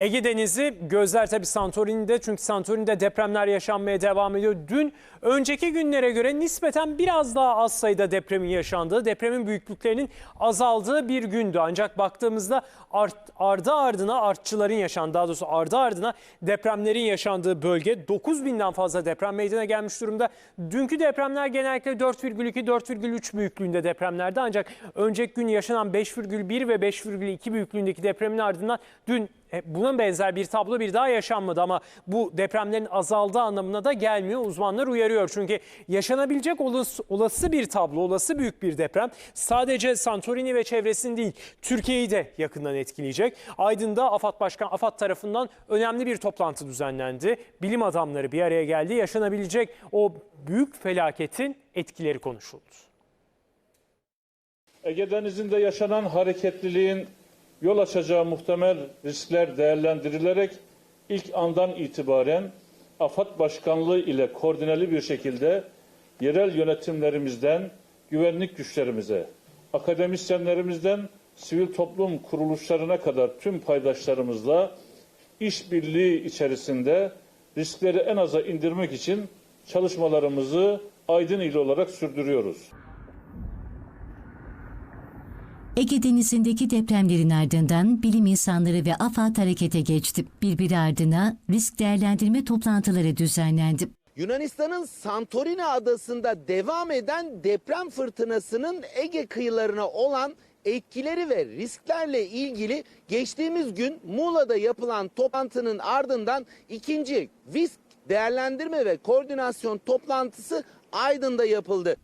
Ege Denizi gözler tabii Santorini'de çünkü Santorini'de depremler yaşanmaya devam ediyor. Dün önceki günlere göre nispeten biraz daha az sayıda depremin yaşandığı, depremin büyüklüklerinin azaldığı bir gündü. Ancak baktığımızda art, ardı ardına artçıların yaşandığı, daha doğrusu ardı ardına depremlerin yaşandığı bölge 9 binden fazla deprem meydana gelmiş durumda. Dünkü depremler genellikle 4,2-4,3 büyüklüğünde depremlerdi. Ancak önceki gün yaşanan 5,1 ve 5,2 büyüklüğündeki depremin ardından dün buna benzer bir tablo bir daha yaşanmadı ama bu depremlerin azaldığı anlamına da gelmiyor. Uzmanlar uyarıyor çünkü yaşanabilecek olası, olası bir tablo, olası büyük bir deprem sadece Santorini ve çevresini değil Türkiye'yi de yakından etkileyecek. Aydın'da AFAD Başkan AFAD tarafından önemli bir toplantı düzenlendi. Bilim adamları bir araya geldi. Yaşanabilecek o büyük felaketin etkileri konuşuldu. Ege Denizi'nde yaşanan hareketliliğin yol açacağı muhtemel riskler değerlendirilerek ilk andan itibaren AFAD Başkanlığı ile koordineli bir şekilde yerel yönetimlerimizden güvenlik güçlerimize, akademisyenlerimizden sivil toplum kuruluşlarına kadar tüm paydaşlarımızla işbirliği içerisinde riskleri en aza indirmek için çalışmalarımızı Aydın ili olarak sürdürüyoruz. Ege Denizi'ndeki depremlerin ardından bilim insanları ve AFAD harekete geçti. Birbiri ardına risk değerlendirme toplantıları düzenlendi. Yunanistan'ın Santorini adasında devam eden deprem fırtınasının Ege kıyılarına olan etkileri ve risklerle ilgili geçtiğimiz gün Muğla'da yapılan toplantının ardından ikinci risk değerlendirme ve koordinasyon toplantısı Aydın'da yapıldı.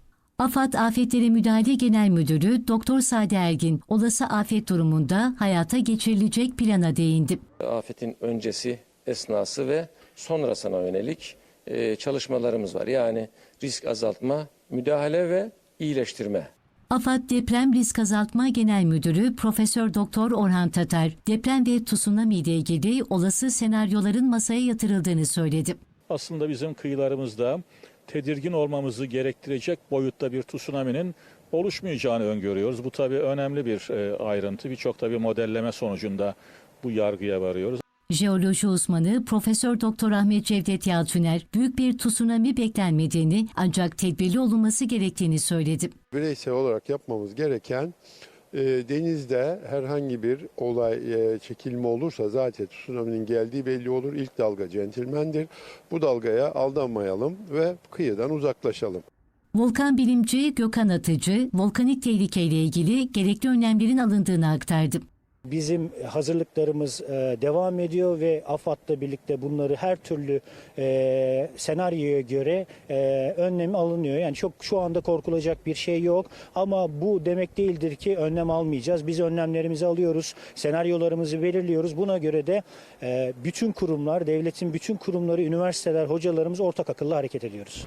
AFAD Afetlere Müdahale Genel Müdürü Doktor Sade Ergin, olası afet durumunda hayata geçirilecek plana değindi. afetin öncesi, esnası ve sonrasına yönelik e, çalışmalarımız var. Yani risk azaltma, müdahale ve iyileştirme. AFAD Deprem Risk Azaltma Genel Müdürü Profesör Doktor Orhan Tatar, deprem ve tsunami ile ilgili olası senaryoların masaya yatırıldığını söyledi. aslında bizim kıyılarımızda tedirgin olmamızı gerektirecek boyutta bir tsunami'nin oluşmayacağını öngörüyoruz. Bu tabii önemli bir e, ayrıntı. Birçok tabii modelleme sonucunda bu yargıya varıyoruz. Jeoloji uzmanı Profesör Doktor Ahmet Cevdet Yalçıner, büyük bir tsunami beklenmediğini ancak tedbirli olunması gerektiğini söyledi. bireysel olarak yapmamız gereken denizde herhangi bir olay e, çekilme olursa zaten tsunami'nin geldiği belli olur. İlk dalga centilmendir. Bu dalgaya aldanmayalım ve kıyıdan uzaklaşalım. Volkan bilimci Gökhan Atıcı, volkanik tehlikeyle ilgili gerekli önlemlerin alındığını aktardı. Bizim hazırlıklarımız e, devam ediyor ve AFAD'la birlikte bunları her türlü e, senaryoya göre e, önlem alınıyor. Yani çok şu anda korkulacak bir şey yok ama bu demek değildir ki önlem almayacağız. Biz önlemlerimizi alıyoruz, senaryolarımızı belirliyoruz. Buna göre de bütün kurumlar, devletin bütün kurumları, üniversiteler, hocalarımız ortak akıllı hareket ediyoruz.